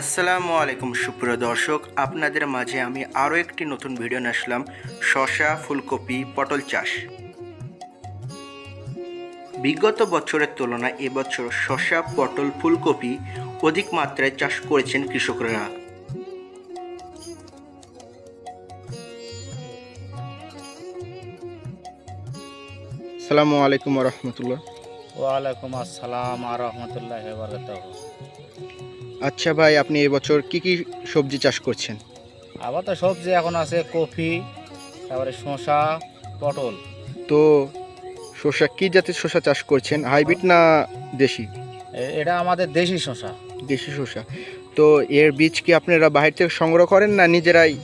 আসসালামু আলাইকুম সুপ্রিয় দর্শক। আপনাদের মাঝে আমি আরও একটি নতুন ভিডিও নিয়ে আসলাম। শশা ফুলকপি পটল চাষ। বিগত বছরের তুলনায় এবছর শশা পটল ফুলকপি অধিক মাত্রায় চাষ করেছেন কৃষকরা। সালামু আলাইকুম রহমতুল্লাহ। ওয়ালাইকুম আসসালাম আর রহমতুল্লাহ বরকাত আচ্ছা ভাই আপনি এবছর কি কি সবজি চাষ করছেন? আবার তো সবজি এখন আছে কফি তারপরে শসা পটল। তো শসা কি জাতের শসা চাষ করছেন? হাইব্রিড না দেশি? এটা আমাদের দেশি শসা। দেশি শসা। তো এর বীজ কি আপনারা বাইরে থেকে সংগ্রহ করেন না নিজেরাই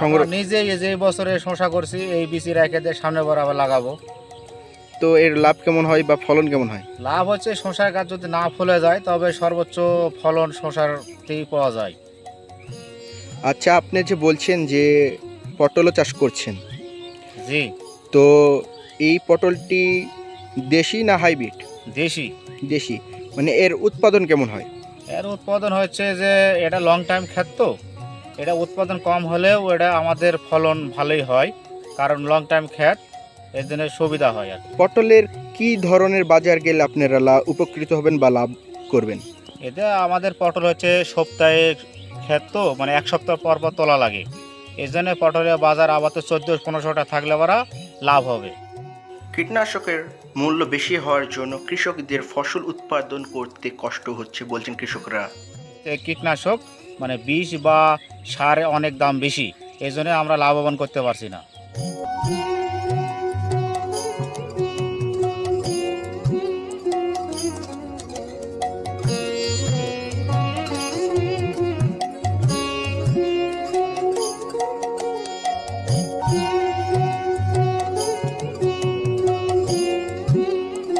সংগ্রহ এই যে বছরে শসা করছি এই বিচি রেখে দিয়ে সামনে বার আবার লাগাবো। তো এর লাভ কেমন হয় বা ফলন কেমন হয়? লাভ হচ্ছে শশার গাছ যদি না ফলে যায় তবে সর্বোচ্চ ফলন শসারতেই পাওয়া যায়। আচ্ছা আপনি যে বলছেন যে পটলও চাষ করছেন। জি। তো এই পটলটি দেশি না হাইব্রিড? দেশি। দেশি। মানে এর উৎপাদন কেমন হয়? এর উৎপাদন হচ্ছে যে এটা লং টাইম ক্ষেত তো। এটা উৎপাদন কম হলেও এটা আমাদের ফলন ভালোই হয়। কারণ লং টাইম ক্ষেত এর জন্য সুবিধা হয় আর পটলের কি ধরনের বাজার গেলে আপনারা উপকৃত হবেন বা লাভ করবেন? এতে আমাদের পটল হচ্ছে সপ্তাহে ক্ষেত তো মানে এক সপ্তাহ পর পর তোলা লাগে। এই জন্য পটলের বাজার আবার তো চোদ্দ পনেরোশো টাকা থাকলে ওরা লাভ হবে। কীটনাশকের মূল্য বেশি হওয়ার জন্য কৃষকদের ফসল উৎপাদন করতে কষ্ট হচ্ছে বলছেন কৃষকরা। কীটনাশক মানে বিষ বা সারে অনেক দাম বেশি। এই জন্য আমরা লাভবান করতে পারছি না।